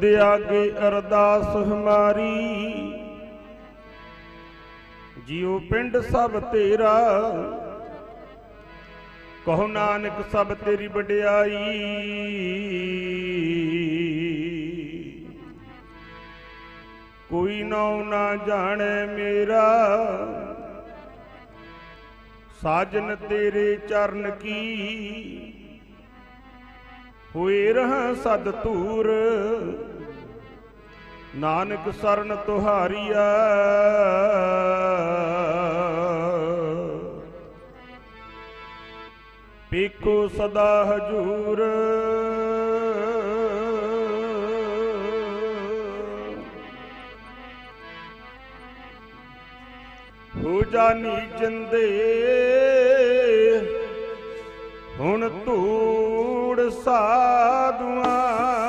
ਤੁਧ ਆਗੇ ਅਰਦਾਸ ਹਮਾਰੀ। ਜਿਉ ਪਿੰਡ ਸਭ ਤੇਰਾ, ਕਹੋ ਨਾਨਕ ਸਭ ਤੇਰੀ ਵਡਿਆਈ। ਕੋਈ ਨਾਉ ਨਾ ਜਾਣੇ ਮੇਰਾ, ਸਾਜਨ ਤੇਰੇ ਚਰਨ ਕੀ। ਹੋਏ ਰਹਾ ਸਦ ਧੂਰ ਨਾਨਕ ਸਰਨ ਤੁਹਾਰੀਆ ਪੇਖੋ ਸਦਾ ਹਜੂਰ। ਹੋ ਜਾਨੀ ਜਿੰਦੇ ਹੁਣ ਧੂੜ ਸਾਧੂਆਂ।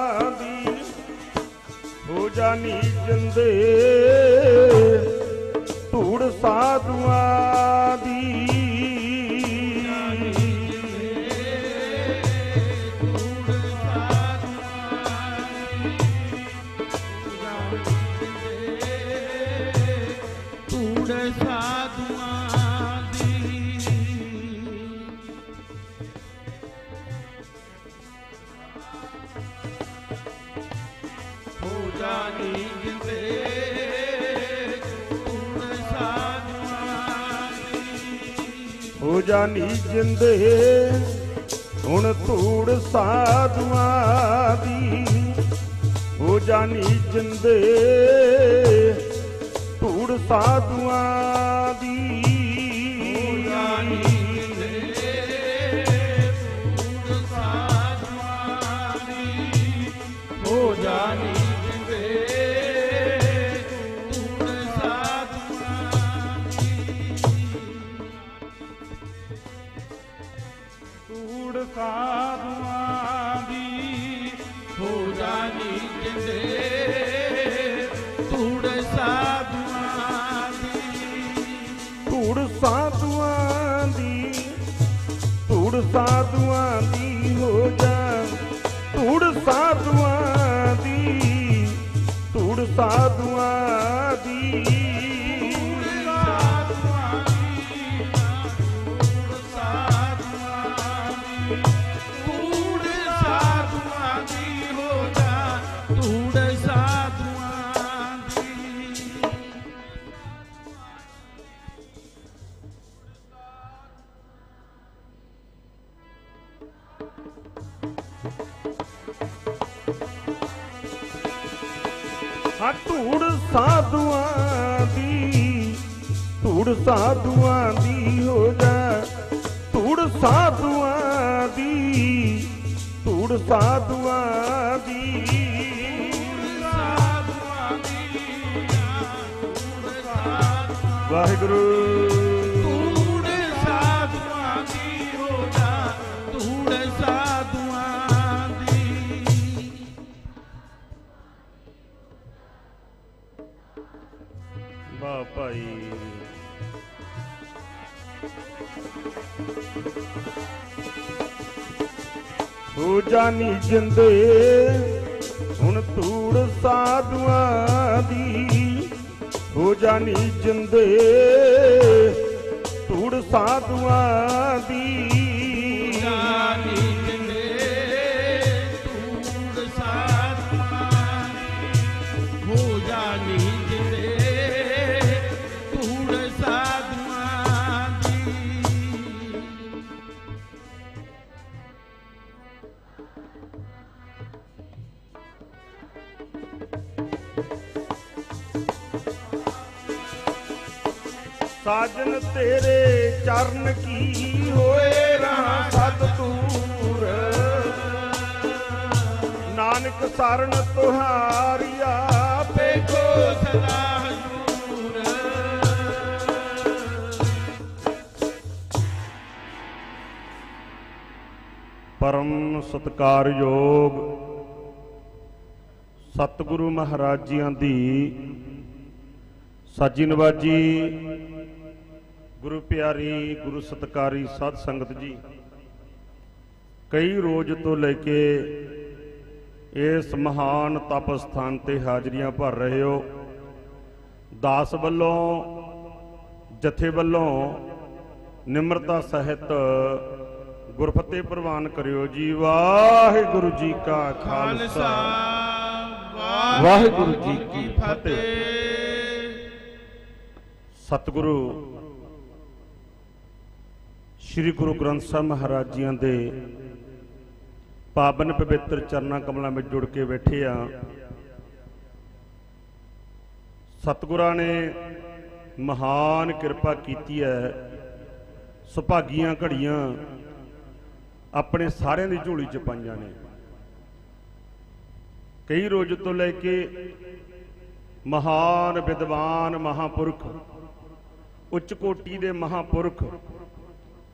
ਹੋ ਜਾਨੀ ਜਿੰਦੇ ਧੂੜ ਸਾਧੂਆਂ ਦੀ ਹੋ ਜਿੰਦੇ ਜਾਨੀ ਜਿੰਦੇ ਹੁਣ ਧੂੜ ਸਾਧੂਆਂ ਦੀ। ਹੋ ਜਾਨੀ ਜਿੰਦੇ ਧੂੜ ਸਾਧੂਆਂ ਧੂੜ ਸਾਧੂਆਂ ਦੀ ਹੋ ਜਾ। ਸਾਧੂਆਂ ਦੀ ਹੋ ਜਾ। ਧੂੜ ਸਾਧੂਆਂ ਦੀ ਧੂੜ ਸਾਧੂਆਂ ਦੀ। ਵਾਹਿਗੁਰੂ। ਧੂੜ ਸਾਧੂਆਂ ਦੀ ਹੋ ਜਾ। ਧੂੜ ਸਾਧੂਆਂ ਦੀ। ਵਾਹ ਭਾਈ। ਹੋ ਜਾਨੀ ਜਿੰਦੇ ਹੁਣ ਧੂੜ ਸਾਧੂਆਂ ਦੀ। ਹੋ ਜਾਨੀ ਜਿੰਦੇ ਧੂੜ ਸਾਧੂਆਂ ਦੀ। ਨਾਨਕ ਤੁਹਾਰੀਆ ਵੇਖੋ ਸਦਾ ਹਜ਼ੂਰ ਪਰਮ ਸਤਕਾਰਯੋਗ ਸਤਿਗੁਰੂ ਮਹਾਰਾਜ ਜੀਆਂ ਦੀ ਸਾਜੀ ਨਵਾਜੀ ਗੁਰੂ ਪਿਆਰੀ, ਗੁਰੂ ਸਤਕਾਰੀ ਸਾਧ ਸੰਗਤ ਜੀ, ਕਈ ਰੋਜ਼ ਤੋਂ ਲੈ ਕੇ ਇਸ ਮਹਾਨ ਤਪ ਸਥਾਨ ਤੇ ਹਾਜ਼ਰੀਆਂ ਭਰ ਰਹੇ ਹੋ। ਦਾਸ ਵੱਲੋਂ, ਜਥੇ ਵੱਲੋਂ ਨਿਮਰਤਾ ਸਹਿਤ ਗੁਰਫਤਿਹ ਪ੍ਰਵਾਨ ਕਰਿਓ ਜੀ। ਵਾਹਿਗੁਰੂ ਜੀ ਕਾ ਖਾਲਸਾ ਖਾਲਸਾ। ਵਾਹਿਗੁਰੂ ਜੀ ਕੀ ਫਤਿਹ। ਸਤਿਗੁਰੂ, ਸ੍ਰੀ ਗੁਰੂ ਗ੍ਰੰਥ ਸਾਹਿਬ ਮਹਾਰਾਜ ਜੀਆਂ ਦੇ ਪਾਵਨ ਪਵਿੱਤਰ ਚਰਨਾਂ ਕਮਲਾਂ ਵਿੱਚ ਜੁੜ ਕੇ ਬੈਠੇ ਆ। ਸਤਿਗੁਰਾਂ ਨੇ ਮਹਾਨ ਕਿਰਪਾ ਕੀਤੀ ਹੈ ਸੁਭਾਗੀਆਂ ਘੜੀਆਂ ਆਪਣੇ ਸਾਰਿਆਂ ਦੀ ਝੋਲੀ ਚ ਪਾਈਆਂ ਨੇ। ਕਈ ਰੋਜ਼ ਤੋਂ ਲੈ ਕੇ ਮਹਾਨ ਵਿਦਵਾਨ ਮਹਾਪੁਰਖ, ਉੱਚ ਕੋਟੀ ਦੇ ਮਹਾਪੁਰਖ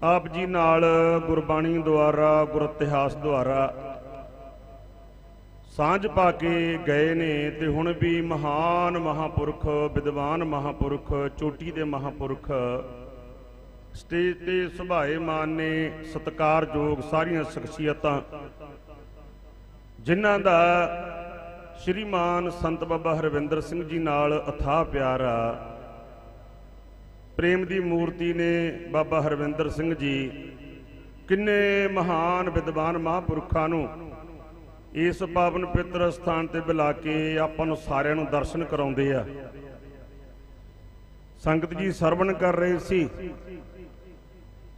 ਆਪ ਜੀ ਨਾਲ ਗੁਰਬਾਣੀ ਦੁਆਰਾ, ਗੁਰ ਇਤਿਹਾਸ ਦੁਆਰਾ ਸਾਂਝ ਪਾ ਕੇ ਗਏ ਨੇ ਤੇ ਹੁਣ ਵੀ ਮਹਾਨ ਮਹਾਪੁਰਖ, ਵਿਦਵਾਨ ਮਹਾਪੁਰਖ, ਚੋਟੀ ਦੇ ਮਹਾਪੁਰਖ ਸਟੇਜ ਤੇ ਸੁਭਾਏ ਮਾਨ ਨੇ ਸਤਿਕਾਰਯੋਗ ਸਾਰੀਆਂ ਸ਼ਖਸੀਅਤਾਂ, ਜਿਨ੍ਹਾਂ ਦਾ ਸ਼੍ਰੀਮਾਨ ਸੰਤ ਬਾਬਾ ਹਰਵਿੰਦਰ ਸਿੰਘ ਜੀ ਨਾਲ ਅਥਾਹ ਪਿਆਰ ਆ। ਪ੍ਰੇਮ ਦੀ ਮੂਰਤੀ ਨੇ ਬਾਬਾ ਹਰਵਿੰਦਰ ਸਿੰਘ ਜੀ ਕਿੰਨੇ ਮਹਾਨ ਵਿਦਵਾਨ ਮਹਾਂਪੁਰਖਾਂ ਨੂੰ ਇਸ ਪਾਵਨ ਪਿੱਤਰ ਸਥਾਨ ਤੇ ਬੁਲਾ ਕੇ ਆਪਾਂ ਨੂੰ ਸਾਰਿਆਂ ਨੂੰ ਦਰਸ਼ਨ ਕਰਾਉਂਦੇ ਆ। ਸੰਗਤ ਜੀ ਸਰਵਣ ਕਰ ਰਹੇ ਸੀ।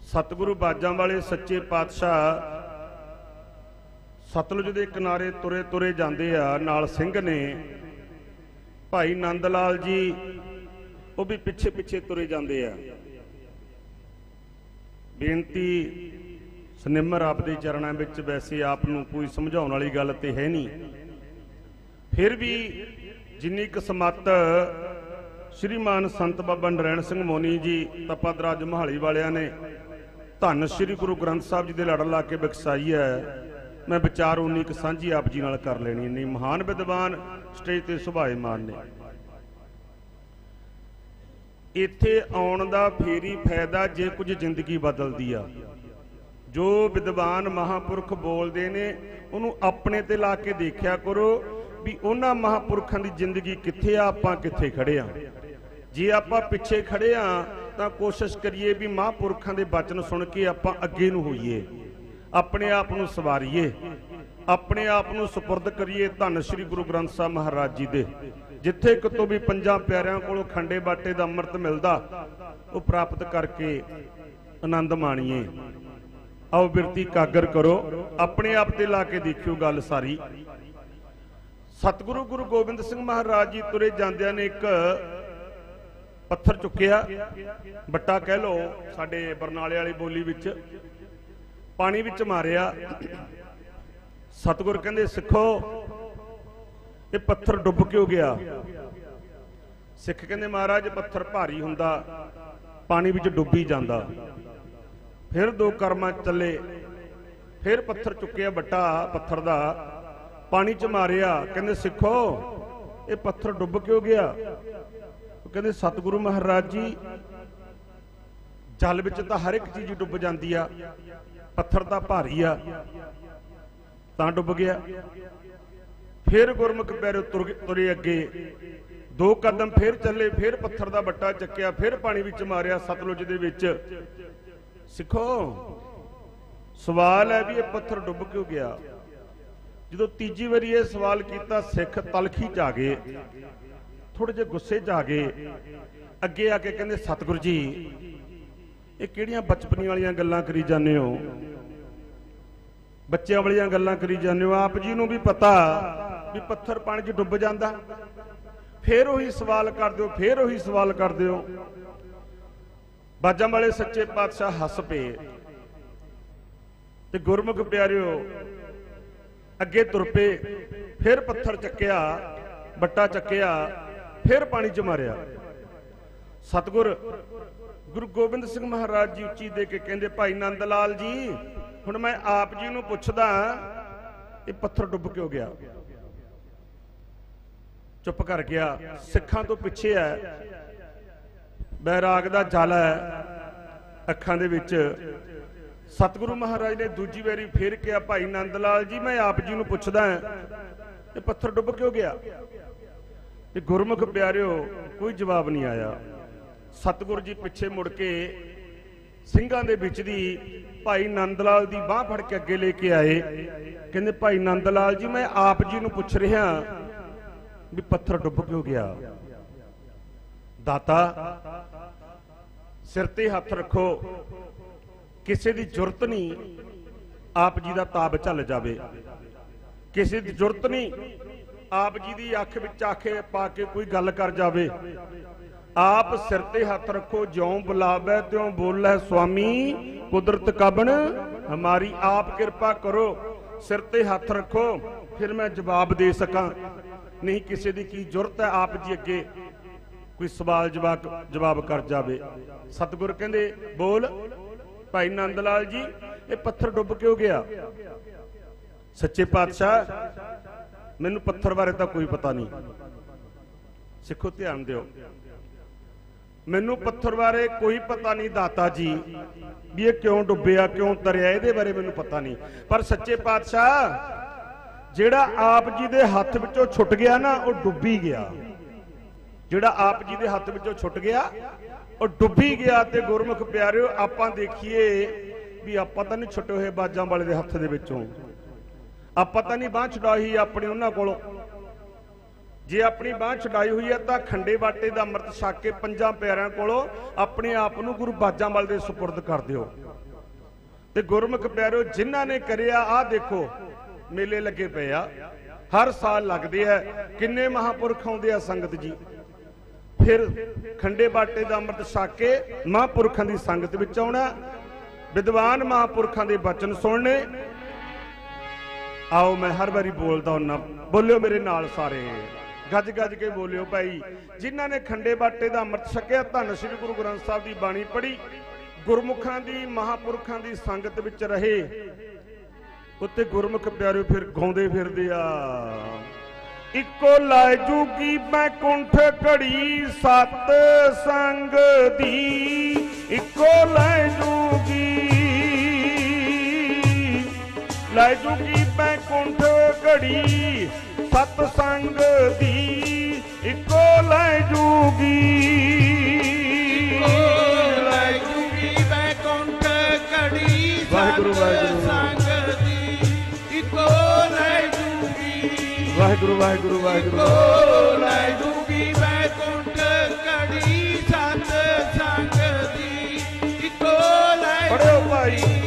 ਸਤਿਗੁਰੂ ਬਾਜਾਂ ਵਾਲੇ ਸੱਚੇ ਪਾਤਸ਼ਾਹ ਸਤਲੁਜ ਦੇ ਕਿਨਾਰੇ ਤੁਰੇ ਤੁਰੇ ਜਾਂਦੇ ਆ। ਨਾਲ ਸਿੰਘ ਨੇ ਭਾਈ ਨੰਦ ਲਾਲ ਜੀ ਉਹ ਵੀ ਪਿੱਛੇ ਪਿੱਛੇ ਤੁਰੇ ਜਾਂਦੇ ਆ। ਬੇਨਤੀ, ਸਨਿਮਰ ਆਪ ਦੇ ਚਰਨਾਂ ਵਿੱਚ ਵੈਸੇ ਆਪ ਨੂੰ ਕੋਈ ਸਮਝਾਉਣ ਵਾਲੀ ਗੱਲ ਤੇ ਹੈ ਨਹੀਂ। ਫਿਰ ਵੀ ਜਿੰਨੀ ਕੁ ਸਮੱਤ ਸ਼੍ਰੀਮਾਨ ਸੰਤ ਬਾਬਾ ਨਰੈਣ ਸਿੰਘ ਮੋਨੀ ਜੀ ਤਪਾਦਰਾਜ ਮਹਾਲੀ ਵਾਲਿਆਂ ਨੇ ਧੰਨ ਸ਼੍ਰੀ ਗੁਰੂ ਗ੍ਰੰਥ ਸਾਹਿਬ ਜੀ ਦੇ ਲੜ ਲਾ ਕੇ ਬਖਸ਼ਾਈ ਹੈ, ਮੈਂ ਵਿਚਾਰ ਉਨੀ ਕੁ ਸਾਂਝੀ ਆਪ ਜੀ ਨਾਲ ਕਰ ਲੈਣੀ ਨਹੀਂ, ਮਹਾਨ ਵਿਦਵਾਨ ਸਟੇਜ ਤੇ ਸੁਭਾਏਮਾਨ ਨੇ। ਇੱਥੇ ਆਉਣ ਦਾ ਫੇਰੀ ਫਾਇਦਾ ਜੇ ਕੁਝ ਜ਼ਿੰਦਗੀ ਬਦਲਦੀ ਆ। ਜੋ ਵਿਦਵਾਨ ਮਹਾਪੁਰਖ ਬੋਲਦੇ ਨੇ, ਉਹਨੂੰ ਆਪਣੇ ਤੇ ਲਾ ਕੇ ਦੇਖਿਆ ਕਰੋ ਵੀ ਉਹਨਾਂ ਮਹਾਪੁਰਖਾਂ ਦੀ ਜ਼ਿੰਦਗੀ ਕਿੱਥੇ ਆ, ਆਪਾਂ ਕਿੱਥੇ ਖੜੇ ਆ। ਜੇ ਆਪਾਂ ਪਿੱਛੇ ਖੜੇ ਆ, ਤਾਂ ਕੋਸ਼ਿਸ਼ ਕਰੀਏ ਵੀ ਮਹਾਪੁਰਖਾਂ ਦੇ ਬਚਨ ਸੁਣ ਕੇ ਆਪਾਂ ਅੱਗੇ ਨੂੰ ਹੋਈਏ। ਆਪਣੇ ਆਪ ਨੂੰ ਸਵਾਰੀਏ। ਆਪਣੇ ਆਪ ਨੂੰ ਸੁਪਰਦ ਕਰੀਏ ਧੰਨ ਸ਼੍ਰੀ ਗੁਰੂ ਗ੍ਰੰਥ ਸਾਹਿਬ ਮਹਾਰਾਜ ਜੀ ਦੇ। ਜਿੱਥੇ ਕਿਤੋਂ ਵੀ ਪੰਜਾਂ ਪਿਆਰਿਆਂ ਕੋਲੋਂ ਖੰਡੇ ਬਾਟੇ ਦਾ ਅੰਮ੍ਰਿਤ ਮਿਲਦਾ, ਉਹ ਪ੍ਰਾਪਤ ਕਰਕੇ ਆਨੰਦ ਮਾਣੀਏ। ਆਓ ਬਿਰਤੀ ਕਾਗਰ ਕਰੋ, ਆਪਣੇ ਆਪ ਤੇ ਲਾ ਕੇ ਦੇਖਿਓ ਗੱਲ ਸਾਰੀ। ਸਤਿਗੁਰੂ ਗੁਰੂ ਗੋਬਿੰਦ ਸਿੰਘ ਮਹਾਰਾਜ ਜੀ ਤੁਰੇ ਜਾਂਦਿਆਂ ਨੇ ਇੱਕ ਪੱਥਰ ਚੁੱਕਿਆ। ਬੱਟਾ ਕਹਿ ਲੋ ਸਾਡੇ ਬਰਨਾਲੇ ਵਾਲੀ ਬੋਲੀ ਵਿੱਚ ਪਾਣੀ ਵਿੱਚ ਮਾਰਿਆ। ਸਤਿਗੁਰ ਕਹਿੰਦੇ, ਸਿੱਖੋ ਇਹ ਪੱਥਰ ਡੁੱਬ ਕਿਉਂ ਗਿਆ? ਸਿੱਖ ਕਹਿੰਦੇ ਮਹਾਰਾਜ, ਪੱਥਰ ਭਾਰੀ ਹੁੰਦਾ, ਪਾਣੀ ਵਿੱਚ ਡੁੱਬੀ ਜਾਂਦਾ। ਫਿਰ ਦੋ ਕਰਮਾਂ ਚੱਲੇ, ਫਿਰ ਪੱਥਰ ਚੁੱਕਿਆ ਵੱਟਾ, ਪੱਥਰ ਦਾ ਪਾਣੀ ਚ ਮਾਰਿਆ। ਕਹਿੰਦੇ, ਸਿੱਖੋ, ਇਹ ਪੱਥਰ ਡੁੱਬ ਕਿਉਂ ਗਿਆ? ਉਹ ਕਹਿੰਦੇ, ਸਤਿਗੁਰੂ ਮਹਾਰਾਜ ਜੀ, ਜਲ ਵਿੱਚ ਤਾਂ ਹਰ ਇੱਕ ਚੀਜ਼ ਡੁੱਬ ਜਾਂਦੀ ਆ, ਪੱਥਰ ਤਾਂ ਭਾਰੀ ਆ, ਤਾਂ ਡੁੱਬ ਗਿਆ। ਫਿਰ ਗੁਰਮੁਖ ਪੈਰੋ ਤੁਰ ਤੁਰੇ ਅੱਗੇ। ਦੋ ਕਦਮ ਫਿਰ ਚੱਲੇ, ਫਿਰ ਪੱਥਰ ਦਾ ਬੱਟਾ ਚੱਕਿਆ, ਫਿਰ ਪਾਣੀ ਵਿੱਚ ਮਾਰਿਆ ਸਤਲੁਜ ਦੇ ਵਿੱਚ। ਸਿੱਖੋ, ਸਵਾਲ ਹੈ ਵੀ ਇਹ ਪੱਥਰ ਡੁੱਬ ਕਿਉਂ ਗਿਆ? ਜਦੋਂ ਤੀਜੀ ਵਾਰੀ ਇਹ ਸਵਾਲ ਕੀਤਾ, ਸਿੱਖ ਤਲਖੀ ਚ ਆ ਗਏ ਥੋੜੇ ਜਿਹੇ ਗੁੱਸੇ ਚ ਆ ਗਏ ਅੱਗੇ ਆ ਕੇ ਕਹਿੰਦੇ, ਸਤਿਗੁਰੂ ਜੀ, ਇਹ ਕਿਹੜੀਆਂ ਬਚਪਨੀ ਵਾਲੀਆਂ ਗੱਲਾਂ ਕਰੀ ਜਾਂਦੇ ਹੋ? ਬੱਚਿਆਂ ਵਾਲੀਆਂ ਗੱਲਾਂ ਕਰੀ ਜਾਂਦੇ ਹੋ, ਆਪ ਜੀ ਨੂੰ ਵੀ ਪਤਾ ਵੀ ਪੱਥਰ ਪਾਣੀ 'ਚ ਡੁੱਬ ਜਾਂਦਾ। ਫੇਰ ਉਹੀ ਸਵਾਲ ਕਰਦੇ ਹੋ, ਫੇਰ ਉਹੀ ਸਵਾਲ ਕਰਦੇ ਹੋ। ਬਾਜਾਂ ਵਾਲੇ ਸੱਚੇ ਪਾਤਸ਼ਾਹ ਹੱਸ ਪਏ। ਤੇ ਗੁਰਮੁਖ ਪਿਆਰਿਓ, ਅੱਗੇ ਤੁਰ ਪਏ, ਫਿਰ ਪੱਥਰ ਚੱਕਿਆ ਬੱਟਾ ਚੱਕਿਆ, ਫਿਰ ਪਾਣੀ 'ਚ ਮਾਰਿਆ। ਸਤਿਗੁਰ, ਗੁਰੂ ਗੋਬਿੰਦ ਸਿੰਘ ਮਹਾਰਾਜ ਜੀ ਉੱਚੀ ਦੇ ਕੇ ਕਹਿੰਦੇ, ਭਾਈ ਨੰਦ ਲਾਲ ਜੀ ਹੁਣ ਮੈਂ ਆਪ ਜੀ ਨੂੰ ਪੁੱਛਦਾ ਇਹ ਪੱਥਰ ਡੁੱਬ ਕਿਉਂ ਗਿਆ? ਚੁੱਪ ਕਰ ਗਿਆ। ਸਿੱਖਾਂ ਤੋਂ ਪਿੱਛੇ ਹੈ। ਬੈਰਾਗ ਦਾ ਜਲ ਹੈ ਅੱਖਾਂ ਦੇ ਵਿੱਚ। ਸਤਿਗੁਰੂ ਮਹਾਰਾਜ ਨੇ ਦੂਜੀ ਵਾਰੀ ਫੇਰ ਕਿਹਾ, ਭਾਈ ਨੰਦ ਲਾਲ ਜੀ, ਮੈਂ ਆਪ ਜੀ ਨੂੰ ਪੁੱਛਦਾ ਇਹ ਪੱਥਰ ਡੁੱਬ ਕਿਉਂ ਗਿਆ? ਤੇ ਗੁਰਮੁਖ ਪਿਆਰਿਓ, ਕੋਈ ਜਵਾਬ ਨਹੀਂ ਆਇਆ। ਸਤਿਗੁਰੂ ਜੀ ਪਿੱਛੇ ਮੁੜ ਕੇ ਸਿੰਘਾਂ ਦੇ ਵਿੱਚ ਦੀ ਭਾਈ ਨੰਦ ਲਾਲ ਦੀ ਬਾਹ ਫੜ ਕੇ ਅੱਗੇ ਲੈ ਕੇ ਆਏ। ਕਹਿੰਦੇ, ਭਾਈ ਨੰਦ ਲਾਲ ਜੀ, ਮੈਂ ਆਪ ਜੀ ਨੂੰ ਪੁੱਛ ਰਿਹਾ ਵੀ ਪੱਥਰ ਡੁੱਬ ਕਿਉਂ ਗਿਆ? ਦਾਤਾ, ਸਿਰ ਤੇ ਹੱਥ ਰੱਖੋ, ਕਿਸੇ ਦੀ ਜ਼ਰੂਰਤ ਨਹੀਂ ਆਪ ਜੀ ਦਾ ਤਾਬ ਚੱਲ ਜਾਵੇ। ਕਿਸੇ ਦੀ ਜ਼ਰੂਰਤ ਨਹੀਂ ਆਪ ਜੀ ਦੀ ਅੱਖ ਵਿੱਚ ਆਖੇ ਪਾ ਕੇ ਕੋਈ ਗੱਲ ਕਰ ਜਾਵੇ। ਆਪ ਸਿਰ ਤੇ ਹੱਥ ਰੱਖੋ, ਜਿਉਂ ਬੁਲਾਵੇ ਤਿਉਂ ਬੋਲੇ, ਸੁਆਮੀ, ਕੁਦਰਤ ਕਬਨ ਹਮਾਰੀ ਆਪ ਕਿਰਪਾ ਕਰੋ। ਸਿਰ ਤੇ ਹੱਥ ਰੱਖੋ, ਫਿਰ ਮੈਂ ਜਵਾਬ ਦੇ ਸਕਾਂ। ਨਹੀਂ ਕਿਸੇ ਦੀ ਕੀ ਜ਼ਰੂਰਤ ਹੈ ਆਪ ਜੀ ਅੱਗੇ ਕੋਈ ਸਵਾਲ ਜਵਾਬ ਜਵਾਬ ਕਰ ਜਾਵੇ। ਸਤਿਗੁਰ ਕਹਿੰਦੇ, ਬੋਲ, ਭਾਈ ਨੰਦ ਲਾਲ ਜੀ, ਇਹ ਪੱਥਰ ਡੁੱਬ ਕਿਉਂ ਗਿਆ? ਸੱਚੇ ਪਾਤਸ਼ਾਹ, ਮੈਨੂੰ ਪੱਥਰ ਬਾਰੇ ਤਾਂ ਕੋਈ ਪਤਾ ਨਹੀਂ। ਸਿੱਖੋ ਧਿਆਨ ਦਿਓ। ਮੈਨੂੰ ਪੱਥਰ ਬਾਰੇ ਕੋਈ ਪਤਾ ਨਹੀਂ ਦਾਤਾ ਜੀ, ਵੀ ਇਹ ਕਿਉਂ ਡੁੱਬਿਆ, ਕਿਉਂ ਤਰਿਆ, ਇਹਦੇ ਬਾਰੇ ਮੈਨੂੰ ਪਤਾ ਨਹੀਂ। ਪਰ ਸੱਚੇ ਪਾਤਸ਼ਾਹ, ਜਿਹੜਾ ਆਪ ਜੀ ਦੇ ਹੱਥ ਵਿੱਚੋਂ ਛੁੱਟ ਗਿਆ ਨਾ, ਉਹ ਡੁੱਬੀ ਗਿਆ। ਜਿਹੜਾ ਆਪ ਜੀ ਦੇ ਹੱਥ ਵਿੱਚੋਂ ਛੁੱਟ ਗਿਆ, ਉਹ ਡੁੱਬੀ ਗਿਆ ਤੇ ਗੁਰਮੁਖ ਪਿਆਰਿਓ, ਆਪਾਂ ਦੇਖੀਏ ਵੀ ਆਪਾਂ ਤਾਂ ਨਹੀਂ ਛੁੱਟੇ ਹੋਏ ਬਾਜਾਂ ਵਾਲੇ ਦੇ ਹੱਥ ਦੇ ਵਿੱਚੋਂ। ਆਪਾਂ ਤਾਂ ਨਹੀਂ ਬਾਹ ਛਡਾਈ ਆਪਣੀ ਉਹਨਾਂ ਕੋਲੋਂ। ਜੇ ਆਪਣੀ ਬਾਹ ਛਡਾਈ ਹੋਈ ਹੈ ਤਾਂ ਖੰਡੇ ਬਾਟੇ ਦਾ ਅੰਮ੍ਰਿਤ ਛਕ ਕੇ ਪੰਜਾਂ ਪਿਆਰਿਆਂ ਕੋਲੋਂ ਆਪਣੇ ਆਪ ਨੂੰ ਗੁਰੂ ਬਾਜਾਂ ਵਾਲੇ ਦੇ ਸੁਪਰਦ ਕਰ ਦਿਓ। ਤੇ ਗੁਰਮੁਖ ਪਿਆਰਿਓ, ਜਿਨ੍ਹਾਂ ਨੇ ਕਰਿਆ, ਆਹ ਦੇਖੋ, ਮੇਲੇ ਲੱਗੇ ਪਏ ਆ। ਹਰ ਸਾਲ ਲੱਗਦੇ ਆ। ਕਿੰਨੇ ਮਹਾਪੁਰਖ ਆਉਂਦੇ ਆ ਸੰਗਤ ਜੀ। ਫਿਰ ਖੰਡੇ ਬਾਟੇ ਦਾ ਅੰਮ੍ਰਿਤ ਛਕ ਕੇ ਮਹਾਪੁਰਖਾਂ ਦੀ ਸੰਗਤ ਵਿੱਚ ਆਉਣਾ। ਵਿਦਵਾਨ ਮਹਾਪੁਰਖਾਂ ਦੇ ਬਚਨ ਸੁਣਨੇ। ਆਓ, ਮੈਂ ਹਰ ਵਾਰੀ ਬੋਲਦਾ ਹੁੰਨਾ। ਬੋਲਿਓ ਮੇਰੇ ਨਾਲ ਸਾਰੇ। ਗੱਜ ਗੱਜ ਕੇ ਬੋਲਿਓ ਭਾਈ। ਜਿਨ੍ਹਾਂ ਨੇ ਖੰਡੇ ਬਾਟੇ ਦਾ ਅੰਮ੍ਰਿਤ ਛਕਿਆ, ਧੰਨ ਸ੍ਰੀ ਗੁਰੂ ਗ੍ਰੰਥ ਸਾਹਿਬ ਦੀ ਬਾਣੀ ਪੜ੍ਹੀ। ਗੁਰਮੁਖਾਂ ਦੀ, ਮਹਾਪੁਰਖਾਂ ਦੀ ਸੰਗਤ ਵਿੱਚ ਰਹੇ। ਉੱਤੇ ਗੁਰਮੁਖ ਪਿਆਰਿਓ, ਫਿਰ ਗਾਉਂਦੇ ਫਿਰਦੇ ਆ। ਇੱਕੋ ਲੈ ਜੂਗੀ ਮੈਂ ਕੁੰਠ ਘੜੀ ਸਤ ਸੰਗ ਦੀ। ਇੱਕੋ ਲੈ ਜੂਗੀ ਲੈ ਜੂਗੀ ਮੈਂ ਕੁੰਠ ਘੜੀ ਸਤ ਸੰਗ ਦੀ ਇੱਕੋ ਲੈ ਜੂਗੀ। ਲੈ ਜੂਗੀ ਬੈਕੁੰਠ ਘੜੀ ਵਾਹਿਗੁਰੂ, ਸਤ ਵਾਹਿਗੁਰੂ। ਸੰਗ ਦੀ ਇੱਕੋ ਲੈ ਜੂਗੀ ਵਾਹਿਗੁਰੂ ਵਾਹਿਗੁਰੂ ਵਾਹਿਗੁਰੂ। ਇੱਕੋ ਲੈ ਜੂਗੀ ਬੈਕੁੰਠ ਘੜੀ ਸਤ ਸੰਗ ਦੀ ਇੱਕੋ ਲੈ ਪੜਿਓ ਭਾਈ।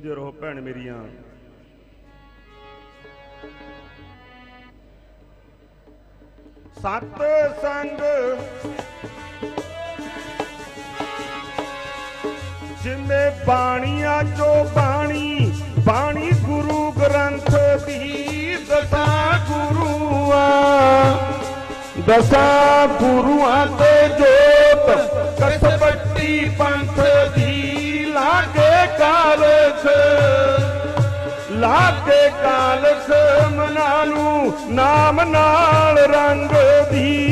ਜਿਉਂਦੇ ਰਹੋ ਭੈਣ ਮੇਰੀਆਂ। ਸਤ ਸੰਗ ਜਿਵੇਂ ਬਾਣੀਆਂ ਚੋ ਬਾਣੀ ਬਾਣੀ ਗੁਰੂ ਗ੍ਰੰਥ ਦੀ ਦਸਾਂ ਗੁਰੂਆਂ। ਦਸਾਂ ਗੁਰੂਆਂ ਤੇ ਜੋਤ ਕਸਬੱਟੀ ਪੰਥ ਲਾਗੇ ਕਾਲਖ ਮਨਾਂ ਨੂੰ ਨਾਮ ਨਾਲ ਰੰਗ ਦੀ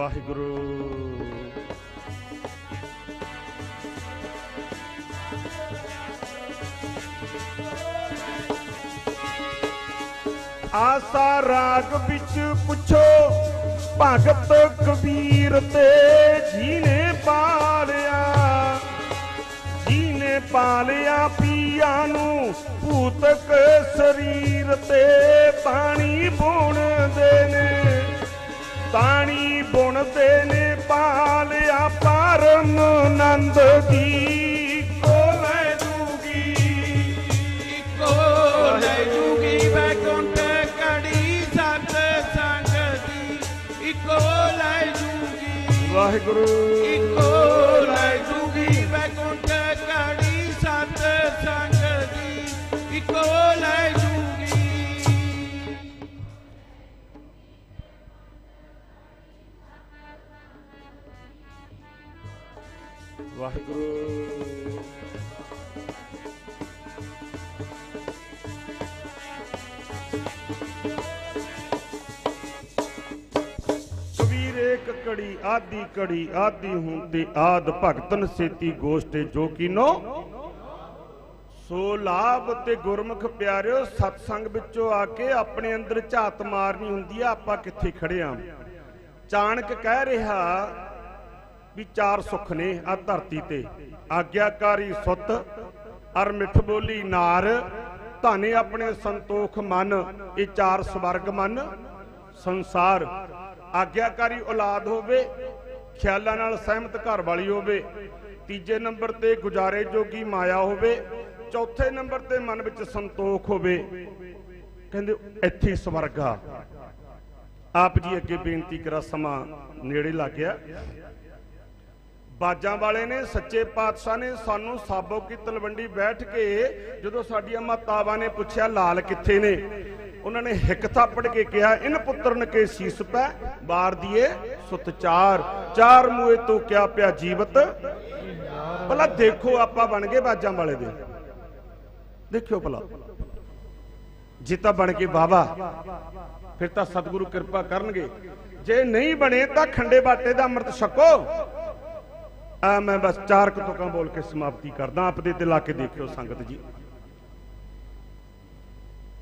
ਵਾਹਿਗੁਰੂ। ਆਸਾ ਰਾਗ ਵਿੱਚ ਪੁੱਛੋ, ਭਗਤ ਕਬੀਰ ਤੇ ਜੀ ਨੇ ਪਾਲਿਆ। ਜੀ ਨੇ ਪਾਲਿਆ ਪੀਆ ਨੂੰ ਭੂਤਕ ਸਰੀਰ ਤੇ ਪਾਣੀ ਬੁਣਦੇ ਨੇ। ਤਾਣੀ ਬੁਣਦੇ ਨੇ ਪਾਲਿਆ ਪਰਮ ਨੰਦ ਦੀ ਕੋ। ਲੈ ਜੂਗੀ ਇੱਕੋ ਲੈ ਜੂਗੀ ਬੈਕੁੰਠ ਘੜੀ ਸਤ ਸੰਗ ਦੀ। ਇੱਕੋ ਲੈ ਜੂਗੀ ਵਾਹਿਗੁਰੂ। ਵਾਹਿਗੁਰੂ। ਕਬੀਰ ਏਕ ਕੜੀ, ਆਦੀ ਕੜੀ, ਆਦੀ ਹੁੰਦੇ ਆਦ ਭਗਤਨ ਸੇਤੀ ਗੋਸ਼ਟੇ ਜੋ ਕੀਨੋ। ਸੋ ਲਾਭ ਤੇ ਗੁਰਮੁਖ ਪਿਆਰਿਓ, ਸਤਸੰਗ ਵਿੱਚੋਂ ਆ ਕੇ ਆਪਣੇ ਅੰਦਰ ਝਾਤ ਮਾਰਨੀ ਹੁੰਦੀ ਆ, ਆਪਾਂ ਕਿੱਥੇ ਖੜੇ ਆਂ? ਚਾਣਕ ਕਹਿ ਰਿਹਾ ਵੀ ਚਾਰ ਸੁੱਖ ਨੇ ਆ ਧਰਤੀ ਤੇ। ਆਗਿਆਕਾਰੀ ਸੁੱਤ ਅਰ ਮਿੱਠ ਬੋਲੀ ਨਾਰ, ਧਾਨੇ ਆਪਣੇ ਸੰਤੋਖ ਮਨ, ਇਹ ਚਾਰ ਸਵਰਗ ਮਨ। ਸੰਸਾਰ, ਆਗਿਆਕਾਰੀ ਔਲਾਦ ਹੋਵੇ, ਖਿਆਲਾਂ ਨਾਲ ਸਹਿਮਤ ਘਰ ਵਾਲੀ ਹੋਵੇ, ਤੀਜੇ ਨੰਬਰ ਤੇ ਗੁਜ਼ਾਰੇ ਜੋਗੀ ਮਾਇਆ ਹੋਵੇ, ਚੌਥੇ ਨੰਬਰ ਤੇ ਮਨ ਵਿੱਚ ਸੰਤੋਖ ਹੋਵੇ। ਕਹਿੰਦੇ ਇੱਥੇ ਹੀ ਸਵਰਗ ਆ। ਆਪ ਜੀ ਅੱਗੇ ਬੇਨਤੀ ਕਰਾ, ਸਮਾਂ ਨੇੜੇ ਲੱਗ ਗਿਆ। ਬਾਜਾਂ ਵਾਲੇ ਨੇ, ਸੱਚੇ ਪਾਤਸ਼ਾਹ ਨੇ ਸਾਨੂੰ ਸਾਬੋ ਕੀ ਤਲਵੰਡੀ ਬੈਠ ਕੇ ਜਦੋਂ ਸਾਡੀਆਂ ਮਾਤਾਵਾਂ ਨੇ ਪੁੱਛਿਆ, ਲਾਲ ਕਿੱਥੇ ਨੇ? ਉਹਨਾਂ ਨੇ ਹਿੱਕ ਥਾਪੜ ਕੇ ਕਿਹਾ, ਇਨ ਪੁੱਤਰਨ ਕੇ ਸੀਸ ਪੈ, ਬਾਰ ਦੀਏ ਸੁਤ ਚਾਰ। ਚਾਰ ਮੂਏ ਤੋਂ ਕਿਆ ਪਿਆ ਜੀਵਤ? ਭਲਾ ਦੇਖੋ ਆਪਾਂ ਬਣ ਗਏ ਬਾਜਾਂ ਵਾਲੇ ਦੇ। ਦੇਖਿਓ ਭਲਾ। ਜੇ ਤਾਂ ਬਣ ਕੇ ਬਾਬਾ ਫਿਰ ਤਾਂ ਸਤਿਗੁਰੂ ਕਿਰਪਾ ਕਰਨਗੇ। ਜੇ ਨਹੀਂ ਬਣੇ ਤਾਂ ਖੰਡੇ ਬਾਟੇ ਦਾ ਅੰਮ੍ਰਿਤ ਛਕੋ। ਆ ਮੈਂ ਬਸ ਚਾਰ ਕੁ ਤੁਕਾਂ ਬੋਲ ਕੇ ਸਮਾਪਤੀ ਕਰਦਾ ਆਪਦੇ ਤੇ ਲਾ ਕੇ ਦੇਖਿਓ ਸੰਗਤ ਜੀ।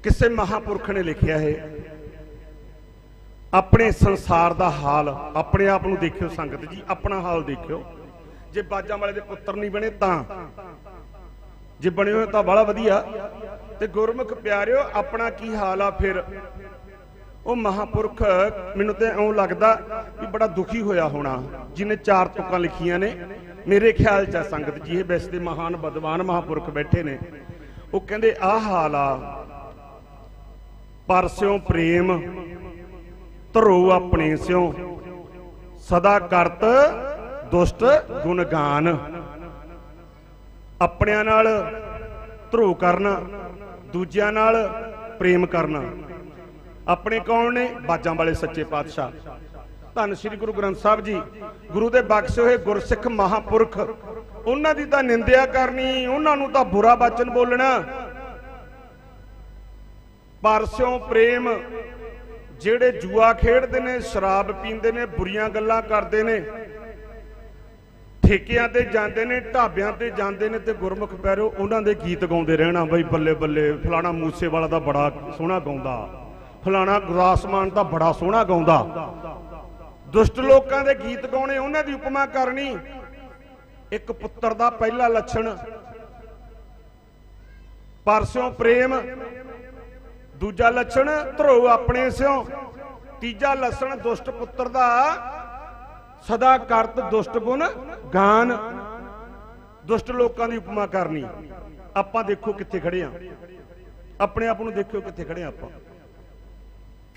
ਕਿਸੇ ਮਹਾਪੁਰਖ ਨੇ ਲਿਖਿਆ ਹੈ, ਆਪਣੇ ਸੰਸਾਰ ਦਾ ਹਾਲ, ਆਪਣੇ ਆਪ ਨੂੰ ਦੇਖਿਓ ਸੰਗਤ ਜੀ, ਆਪਣਾ ਹਾਲ ਦੇਖਿਓ। ਜੇ ਬਾਜਾਂ ਵਾਲੇ ਦੇ ਪੁੱਤਰ ਨਹੀਂ ਬਣੇ ਤਾਂ, ਜੇ ਬਣੇ ਹੋਏ ਤਾਂ ਬੜਾ ਵਧੀਆ। ਤੇ ਗੁਰਮੁਖ ਪਿਆਰਿਓ, ਆਪਣਾ ਕੀ ਹਾਲ ਆ ਫਿਰ? ਉਹ ਮਹਾਪੁਰਖ, ਮੈਨੂੰ ਤੇ ਇਉਂ ਲੱਗਦਾ ਵੀ ਬੜਾ ਦੁਖੀ ਹੋਇਆ ਹੋਣਾ ਜਿਨੇ ਚਾਰ ਤੁਕਾਂ ਲਿਖੀਆਂ ਨੇ। ਮੇਰੇ ਖਿਆਲ ਚ ਸੰਗਤ ਜੀ, ਇਹ ਵੈਸੇ ਦੇ ਮਹਾਨ, ਬਦਵਾਨ ਮਹਾਪੁਰਖ ਬੈਠੇ ਨੇ। ਉਹ ਕਹਿੰਦੇ ਆਹ ਹਾਲ ਆ ਪਰਸਿਓ ਪ੍ਰੇਮ, ਧਰੋ ਆਪਣੇ ਸਿਓ ਸਦਾ ਕਰਤ ਦੁਸ਼ਟ ਗੁਣਗਾਨ। ਆਪਣਿਆਂ ਨਾਲ ਧਰੋ ਕਰਨਾ, ਦੂਜਿਆਂ ਨਾਲ ਪ੍ਰੇਮ ਕਰਨਾ। ਆਪਣੇ ਕੌਣ ਨੇ? ਬਾਜਾਂ ਵਾਲੇ ਸੱਚੇ ਪਾਤਸ਼ਾਹ। ਧੰਨ ਸ੍ਰੀ ਗੁਰੂ ਗ੍ਰੰਥ ਸਾਹਿਬ ਜੀ, ਗੁਰੂ ਦੇ ਬਖਸ਼ੇ ਹੋਏ ਗੁਰਸਿੱਖ ਮਹਾਪੁਰਖ, ਉਹਨਾਂ ਦੀ ਤਾਂ ਨਿੰਦਿਆ ਕਰਨੀ, ਉਹਨਾਂ ਨੂੰ ਤਾਂ ਬੁਰਾ ਬਚਨ ਬੋਲਣਾ। ਪਰਸਿਓ ਪ੍ਰੇਮ, ਜਿਹੜੇ ਜੂਆ ਖੇਡਦੇ ਨੇ, ਸ਼ਰਾਬ ਪੀਂਦੇ ਨੇ, ਬੁਰੀਆਂ ਗੱਲਾਂ ਕਰਦੇ ਨੇ, ਠੇਕਿਆਂ ਤੇ ਜਾਂਦੇ ਨੇ, ਢਾਬਿਆਂ ਤੇ ਜਾਂਦੇ ਨੇ ਤੇ ਗੁਰਮੁਖ ਪੈਰੋ ਉਹਨਾਂ ਦੇ ਗੀਤ ਗਾਉਂਦੇ ਰਹਿਣਾ ਬਈ ਬੱਲੇ ਬੱਲੇ, ਫਲਾਣਾ ਮੂਸੇ ਵਾਲਾ ਦਾ ਬੜਾ ਸੋਹਣਾ ਗਾਉਂਦਾ। ਫਲਾਣਾ ਗੁਰਾਸਮਾਨ ਤਾਂ ਬੜਾ ਸੋਹਣਾ ਗਾਉਂਦਾ। ਦੁਸ਼ਟ ਲੋਕਾਂ ਦੇ ਗੀਤ ਗਾਉਣੇ, ਉਹਨਾਂ ਦੀ ਉਪਮਾ ਕਰਨੀ। ਇੱਕ ਪੁੱਤਰ ਦਾ ਪਹਿਲਾ ਲੱਛਣ, ਪਰਸਿਓ ਪ੍ਰੇਮ। ਦੂਜਾ ਲੱਛਣ ਧਰੋ ਆਪਣੇ ਸਿਓ। ਤੀਜਾ ਲੱਛਣ, ਦੁਸ਼ਟ ਪੁੱਤਰ ਦਾ ਸਦਾ ਕਰਤ ਦੁਸ਼ਟ ਗੁਣ ਗਾਨ। ਦੁਸ਼ਟ ਲੋਕਾਂ ਦੀ ਉਪਮਾ ਕਰਨੀ। ਆਪਾਂ ਦੇਖੋ ਕਿੱਥੇ ਖੜੇ ਆ। ਆਪਣੇ ਆਪ ਨੂੰ ਦੇਖਿਓ ਕਿੱਥੇ ਖੜੇ ਆ ਆਪਾਂ।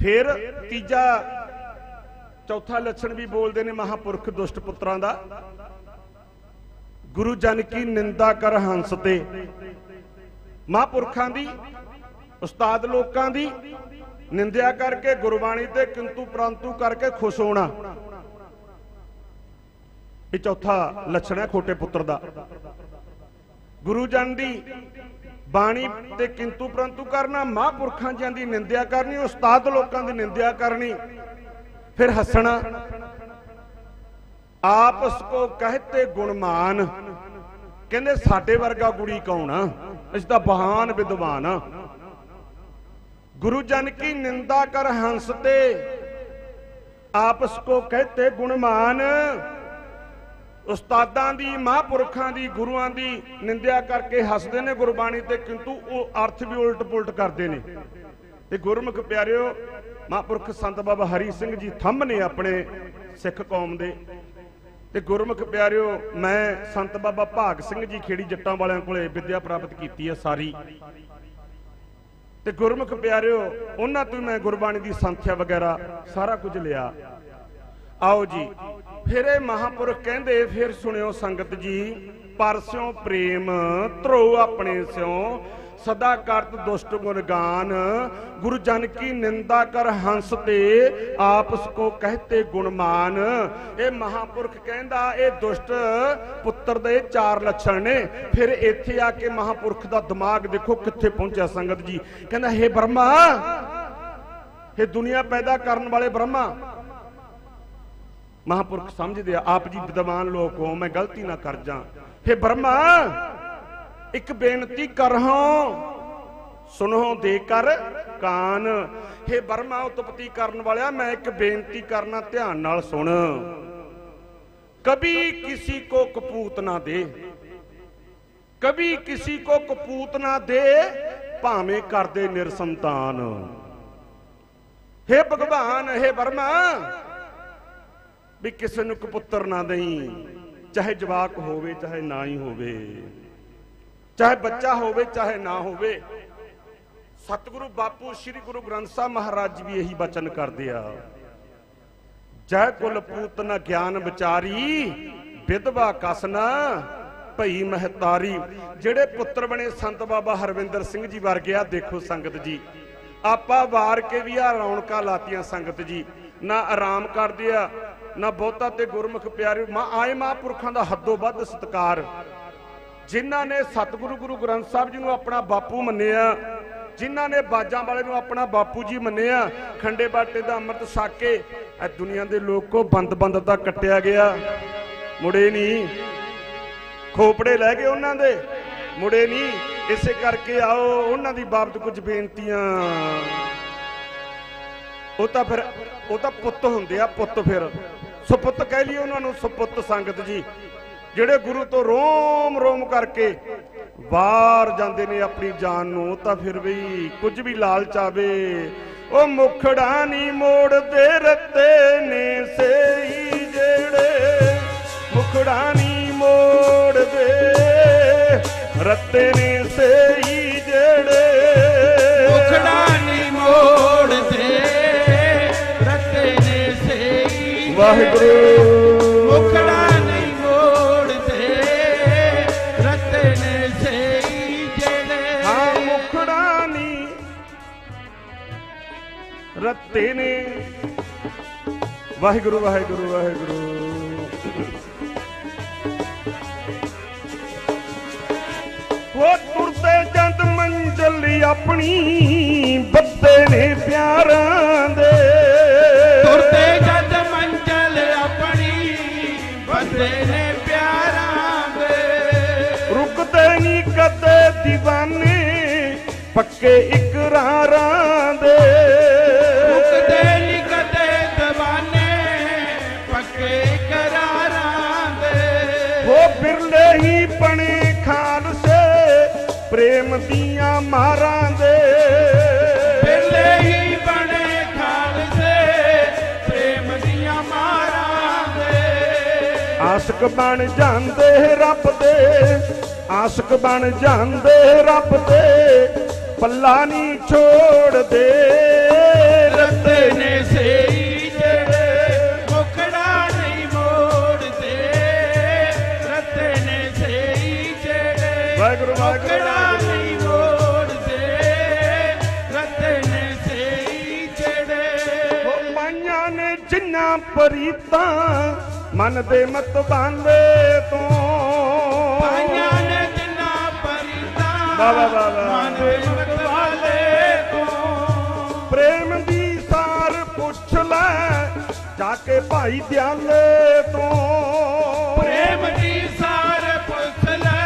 ਫਿਰ ਤੀਜਾ ਚੌਥਾ ਲੱਛਣ ਵੀ ਬੋਲਦੇ ਨੇ ਮਹਾਪੁਰਖ ਦੁਸ਼ਟ ਪੁੱਤਰਾਂ ਦਾ। ਗੁਰੂ ਜਨ ਕੀ ਨਿੰਦਾ ਕਰ ਹੰਸ ਤੇ। ਮਹਾਪੁਰਖਾਂ ਦੀ, ਉਸਤਾਦ ਲੋਕਾਂ ਦੀ ਨਿੰਦਿਆ ਕਰਕੇ, ਗੁਰਬਾਣੀ ਤੇ ਕਿੰਤੂ ਪ੍ਰੰਤੂ ਕਰਕੇ ਖੁਸ਼ ਹੋਣਾ। ਇਹ ਚੌਥਾ ਲੱਛਣ ਹੈ ਖੋਟੇ ਪੁੱਤਰ ਦਾ। ਗੁਰੂ ਜਨ ਦੀ ਬਾਣੀ ਤੇ ਕਿੰਤੂ ਪ੍ਰੰਤੂ ਕਰਨਾ, ਮਹਾਂਪੁਰਖਾਂ ਜੀਆਂ ਦੀ ਨਿੰਦਿਆ ਕਰਨੀ, ਉਸਤਾਦ ਲੋਕਾਂ ਦੀ ਨਿੰਦਿਆ ਕਰਨੀ, ਫਿਰ ਹੱਸਣਾ। ਆਪਸ ਕੋ ਕਹਤੇ ਗੁਣਮਾਨ, ਕਹਿੰਦੇ ਸਾਡੇ ਵਰਗਾ ਗੁੜੀ ਕੌਣ ਆ? ਅਸੀਂ ਤਾਂ ਬਹਾਨ ਵਿਦਵਾਨ ਆ। ਗੁਰੂ ਜਨ ਕੀ ਨਿੰਦਾ ਕਰ ਹੰਸ ਤੇ ਆਪਸ ਕੋ ਕਹਤੇ ਗੁਣਮਾਨ ਉਸਤਾਦਾਂ ਦੀ, ਮਹਾਂਪੁਰਖਾਂ ਦੀ, ਗੁਰੂਆਂ ਦੀ ਨਿੰਦਿਆ ਕਰਕੇ ਹੱਸਦੇ ਨੇ ਗੁਰਬਾਣੀ ਤੇ, ਕਿੰਤੂ ਉਹ ਅਰਥ ਵੀ ਉਲਟ ਪੁਲਟ ਕਰਦੇ ਨੇ। ਤੇ ਗੁਰਮੁਖ ਪਿਆਰਿਓ, ਮਹਾਂਪੁਰਖ ਸੰਤ ਬਾਬਾ ਹਰੀ ਸਿੰਘ ਜੀ ਥੰਮ ਨੇ ਆਪਣੇ ਸਿੱਖ ਕੌਮ ਦੇ। ਤੇ ਗੁਰਮੁਖ ਪਿਆਰਿਓ, ਮੈਂ ਸੰਤ ਬਾਬਾ ਭਾਗ ਸਿੰਘ ਜੀ ਖੇੜੀ ਜੱਟਾਂ ਵਾਲਿਆਂ ਕੋਲੇ ਵਿਦਿਆ ਪ੍ਰਾਪਤ ਕੀਤੀ ਹੈ ਸਾਰੀ। ਤੇ ਗੁਰਮੁਖ ਪਿਆਰਿਓ, ਉਹਨਾਂ ਤੋਂ ਮੈਂ ਗੁਰਬਾਣੀ ਦੀ ਸੰਥਿਆ ਵਗੈਰਾ ਸਾਰਾ ਕੁਝ ਲਿਆ। ਆਓ ਜੀ। ਫਿਰ ਇਹ ਮਹਾਪੁਰਖ ਕਹਿੰਦੇ, ਫਿਰ ਸੁਣਿਓ ਸੰਗਤ ਜੀ ਪਰਸਿਓ ਪ੍ਰੇਮ ਧਰੋ ਆਪਣੇ ਸਿਓ ਸਦਾ ਕਰਤ ਦੁਸ਼ਟ ਗੁਣਗਾਨ ਗੁਰੂ ਜਨ ਕੀ ਨਿੰਦਾ ਕਰ ਹੰਸ ਤੇ ਆਪਸ ਕੋ ਕਹਤੇ ਗੁਣਮਾਨ ਇਹ ਮਹਾਪੁਰਖ ਕਹਿੰਦਾ, ਇਹ ਦੁਸ਼ਟ ਪੁੱਤਰ ਦੇ ਚਾਰ ਲੱਛਣ ਨੇ। ਫਿਰ ਇੱਥੇ ਆ ਕੇ ਮਹਾਪੁਰਖ ਦਾ ਦਿਮਾਗ ਦੇਖੋ ਕਿੱਥੇ ਪਹੁੰਚਿਆ ਸੰਗਤ ਜੀ। ਕਹਿੰਦਾ, ਹੇ ਬ੍ਰਹਮਾ ਇਹ ਦੁਨੀਆ ਪੈਦਾ ਕਰਨ ਵਾਲੇ ਬ੍ਰਹਮਾ ਮਹਾਂਪੁਰਖ ਸਮਝਦੇ ਆ, ਆਪ ਜੀ ਵਿਦਵਾਨ ਲੋਕ ਹੋ, ਮੈਂ ਗਲਤੀ ਨਾ ਕਰ ਜਾ। ਹੇ ਬ੍ਰਹਮਾ, ਇੱਕ ਬੇਨਤੀ ਕਰਹਾਂ ਸੁਣੋ ਦੇ ਕਰ ਕਾਨ। ਹੇ ਬਰਮਾ ਉਤਪਤੀ ਕਰਨ ਵਾਲਿਆ, ਮੈਂ ਇੱਕ ਬੇਨਤੀ ਕਰਨਾ, ਧਿਆਨ ਨਾਲ ਸੁਣ। ਕਬੀ ਕਿਸੇ ਕੋ ਕਪੂਤ ਨਾ ਦੇ। ਕਬੀ ਕਿਸੇ ਕੋ ਕਪੂਤ ਨਾ ਦੇ, ਭਾਵੇਂ ਕਰਦੇ ਨਿਰਸੰਤਾਨ। ਹੇ ਭਗਵਾਨ, ਹੇ ਬਰਮਾ ਵੀ ਕਿਸੇ ਨੂੰ ਕਪੁੱਤਰ ਨਾ ਦੇਈ, ਚਾਹੇ ਜਵਾਕ ਹੋਵੇ, ਚਾਹੇ ਨਾ ਹੀ ਹੋਵੇ। ਚਾਹੇ ਬੱਚਾ ਹੋਵੇ, ਚਾਹੇ ਨਾ ਹੋਵੇ। ਸਤਿਗੁਰੂ ਬਾਪੂ ਸ੍ਰੀ ਗੁਰੂ ਗ੍ਰੰਥ ਸਾਹਿਬ ਮਹਾਰਾਜ ਜੀ ਵੀ ਇਹੀ ਬਚਨ ਕਰਦੇ ਆ। ਜੈ ਕੁਲ ਪੂਤ ਨ ਗਿਆਨ ਵਿਚਾਰੀ, ਵਿਧਵਾ ਕਸਨਾ ਭਈ ਮਹਤਾਰੀ। ਜਿਹੜੇ ਪੁੱਤਰ ਬਣੇ ਸੰਤ ਬਾਬਾ ਹਰਵਿੰਦਰ ਸਿੰਘ ਜੀ ਵਰਗੇ ਆ, ਦੇਖੋ ਸੰਗਤ ਜੀ। ਆਪਾਂ ਵਾਰ ਕੇ ਵੀ ਆ ਰੌਣਕਾਂ ਲਾਤੀਆਂ ਸੰਗਤ ਜੀ। ਨਾ ਆਰਾਮ ਕਰਦੇ ਆ ਨਾ ਬਹੁਤਾ ਤੇ ਗੁਰਮੁਖ ਪਿਆਰੇ ਮਾ ਆਏ ਮਹਾਂਪੁਰਖਾਂ ਦਾ ਹੱਦੋਂ ਵੱਧ ਸਤਕਾਰ। ਜਿਨ੍ਹਾਂ ਨੇ ਸਤਿਗੁਰੂ ਗੁਰੂ ਗ੍ਰੰਥ ਸਾਹਿਬ ਜੀ ਨੂੰ ਆਪਣਾ ਬਾਪੂ ਮੰਨਿਆ, ਜਿਨ੍ਹਾਂ ਨੇ ਬਾਜਾਂ ਵਾਲੇ ਨੂੰ ਆਪਣਾ ਬਾਪੂ ਜੀ ਮੰਨਿਆ, ਖੰਡੇ ਬਾਟੇ ਦਾ ਅੰਮ੍ਰਿਤ ਛਕ ਕੇ ਇਹ ਦੁਨੀਆ ਦੇ ਲੋਕੋ ਬੰਦ ਬੰਦ ਤਾਂ ਕੱਟਿਆ ਗਿਆ। ਮੁੜੇ ਨਹੀਂ ਖੋਪੜੇ ਲੈ ਗਏ ਉਹਨਾਂ ਦੇ। ਮੁੜੇ ਨਹੀਂ ਇਸੇ ਕਰਕੇ ਆਓ, ਉਹਨਾਂ ਦੀ ਬਾਬਤ ਕੁਝ ਬੇਨਤੀਆਂ। ਉਹ ਤਾਂ ਫਿਰ, ਉਹ ਤਾਂ ਪੁੱਤ ਹੁੰਦੇ ਆ ਪੁੱਤ ਫਿਰ। ਸੁਪੁੱਤ ਕਹਿ ਲਈ ਉਹਨਾਂ ਨੂੰ ਸੁਪੁੱਤ ਸੰਗਤ ਜੀ, ਜਿਹੜੇ ਗੁਰੂ ਤੋਂ ਰੋਮ ਰੋਮ ਕਰਕੇ ਬਾਹਰ ਜਾਂਦੇ ਨੇ ਆਪਣੀ ਜਾਨ ਨੂੰ, ਉਹ ਤਾਂ ਫਿਰ ਵੀ ਕੁਝ ਵੀ ਲਾਲਚ ਆਵੇ। ਉਹ ਮੁਖੜਾ ਨਹੀਂ ਮੋੜਦੇ, ਰੱਤੇ ਨੇ ਸਹੀ ਜਿਹੜੇ। ਮੁਖੜਾ ਨਹੀਂ ਮੋੜਦੇ, ਰੱਤੇ ਨੇ ਸਹੀ ਜਿਹੜੇ। ਮੁਖੜਾ ਵਾਹਿਗੁਰੂ। ਮੁਖੜਾ ਨਹੀਂ ਮੋੜਦੇ ਰੱਤੇ ਨੇ ਸਹੀ ਜਿਹੜੇ। ਹਾਂ ਮੁਖੜਾ ਨਹੀਂ। ਰੱਤੇ ਨੇ। ਵਾਹਿਗੁਰੂ ਵਾਹਿਗੁਰੂ ਵਾਹਿਗੁਰੂ। ਉਹ ਤੁਰਦੇ ਜਦ ਮੰਜ਼ਲ ਆਪਣੀ ਬੱਦੇ ਨੇ ਪਿਆਰਾਂ ਦੇ। ਤੁਰਦੇ ਪੱਕੇ ਇਕਰਾਰਾਂ ਦੇ। ਰੁਕਦੇ ਨੀ ਕਦੇ ਦਵਾਨੇ ਪੱਕੇ ਕਰਾਰਾਂ ਦੇ। ਹੋ ਬਿਰਲੇ ਹੀ ਬਣੇ ਖਾਲਸੇ ਪ੍ਰੇਮ ਦੀਆਂ ਮਾਰਾਂ ਦੇ। ਬਿਰਲੇ ਹੀ ਬਣੇ ਖਾਲਸੇ ਪ੍ਰੇਮ ਦੀਆਂ ਮਾਰਾਂ ਦੇ। ਆਸ਼ਕ ਬਣ ਜਾਂਦੇ ਰੱਬ ਦੇ ਆਸ਼ਕ ਬਣ ਜਾਂਦੇ ਰੱਬ ਦੇ। ਪੱਲਾ ਨਹੀਂ ਛੋੜਦੇ ਰੱਤੇ ਨੇ ਸਹੀ ਜਿਹੜੇ ਮੁਖੜਾ ਨਹੀਂ ਮੋੜਦੇ ਰੱਤੇ ਨੇ ਸਹੀ ਜਿਹੜੇ ਵਾਹਿਗੁਰੂ, ਵਾਹਿਗੁਰੂ, ਮੁਖੜਾ ਵਾਹਿਗੁਰੂ। ਨਹੀਂ ਮੋੜਦੇ ਰੱਤੇ ਨੇ ਸਹੀ ਜਿਹੜੇ ਉਹ ਪਾਈਆਂ ਨੇ ਜਿੰਨਾ ਪਰੀਤਾਂ ਮਨ ਦੇ ਮਤ ਬਾਂਦੇ ਤੋਂ ਪਾਈਆਂ ਨੇ ਜਿੰਨਾ ਪਰਿਤਾ ਵਾਹ, ਵਾਹ, ਵਾਹ। ਮਨ ਦੇ ਭਾਈ ਦਿਆਲੇ ਤੋਂ। ਪ੍ਰੇਮ ਦੀ ਸਾਰ ਪੁੱਛ ਲੈ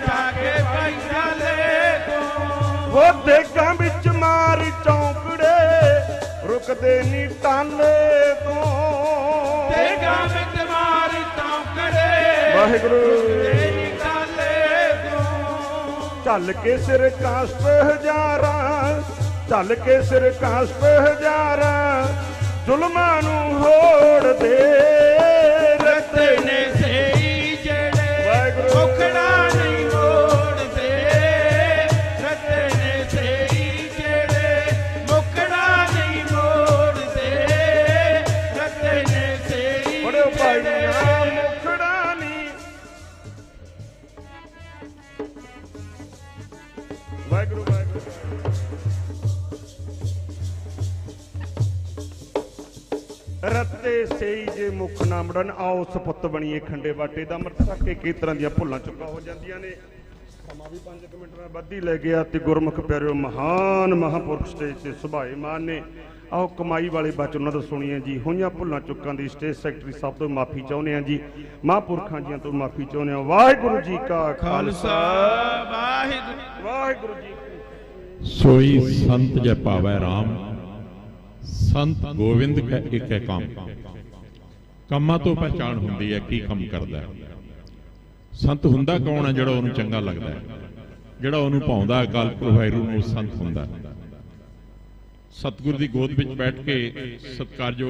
ਜਾ ਕੇ ਪੈਸਾਲੇ ਤੋਂ। ਉਹ ਦੇਗਾਂ ਵਿੱਚ ਮਾਰ ਚੌਂਕੜੇ ਰੁਕਦੇ ਨਹੀਂ ਟਾਲੇ ਤੋਂ। ਤੇਗਾ ਵਿੱਚ ਮਾਰ ਤੌਕੜੇ ਵਾਹਿਗੁਰੂ। ਚੱਲ ਕੇ ਸਿਰ ਕਾਸ਼ਟ ਹਜ਼ਾਰਾਂ ਚੱਲ ਕੇ ਸਿਰ ਕਾਸ਼ਟ ਹਜ਼ਾਰਾਂ ઝુલમાનું રોડ દે. ਰੱਤੇ ਸੇਈ ਜੇ ਮੁਖ ਨਾ ਮੁੜਨ ਆਓ ਸਪੁੱਤ ਬਣੀਏ ਖੰਡੇ ਬਾਟੇ ਦਾ ਅੰਮ੍ਰਿਤ ਛਕ ਕੇ ਕਈ ਤਰ੍ਹਾਂ ਦੀਆਂ ਭੁੱਲਾਂ ਚੁੱਕਾ ਹੋ ਜਾਂਦੀਆਂ ਨੇ। ਸਮਾਂ ਵੀ 5 ਮਿੰਟ ਨਾਲ ਵੱਧ ਲੈ ਗਿਆ ਤੇ ਗੁਰਮੁਖ ਪਿਆਰਿਓ ਮਹਾਨ ਮਹਾਪੁਰਖ ਸਟੇਜ ਤੇ ਸੁਭਾਏ ਮਾਨ ਨੇ। ਆਓ ਕਮਾਈ ਵਾਲੇ ਬਚ ਉਹਨਾਂ ਤੋਂ ਸੁਣੀਏ ਜੀ। ਹੋਈਆਂ ਭੁੱਲਾਂ ਚੁੱਕਾਂ ਦੀ ਸਟੇਜ ਸੈਕਟਰੀ ਸਾਹਿਬ ਤੋਂ ਮਾਫੀ ਚਾਹੁੰਦੇ ਆ ਜੀ। ਮਹਾਂਪੁਰਖਾਂ ਜੀਆਂ ਤੋਂ ਮਾਫੀ ਚਾਹੁੰਦੇ ਆ ਵਾਹਿਗੁਰੂ ਜੀ ਕਾ ਖਾਲਸਾ। ਵਾਹਿਗੁਰੂ। ਵਾਹਿਗੁਰੂ ਜੀ ਕੀ ਸੋਈ ਸੰਤ ਜੈ ਪਾਵੈ RAM ਸੰਤ ਗੋਵਿੰਦ ਕੈ ਇਕ ਹੈ ਕੰਮ। ਕੰਮਾਂ। ਤੋਂ ਪਹਿਚਾਣ ਹੁੰਦੀ ਹੈ ਕੀ ਕੰਮ ਕਰਦਾ ਹੈ। ਸੰਤ ਹੁੰਦਾ ਕੌਣ ਹੈ ਜਿਹੜਾ ਉਹਨੂੰ ਚੰਗਾ ਲੱਗਦਾ ਹੈ? ਜਿਹੜਾ ਉਹਨੂੰ ਭਾਉਂਦਾ ਅਕਾਲ ਪੁਰਖ ਵਾਹਿਗੁਰੂ ਨੂੰ ਸੰਤ ਹੁੰਦਾ। ਸਤਿਗੁਰ ਦੀ ਗੋਦ ਵਿੱਚ ਬੈਠ ਕੇ ਸਤਿਕਾਰਯੋਗ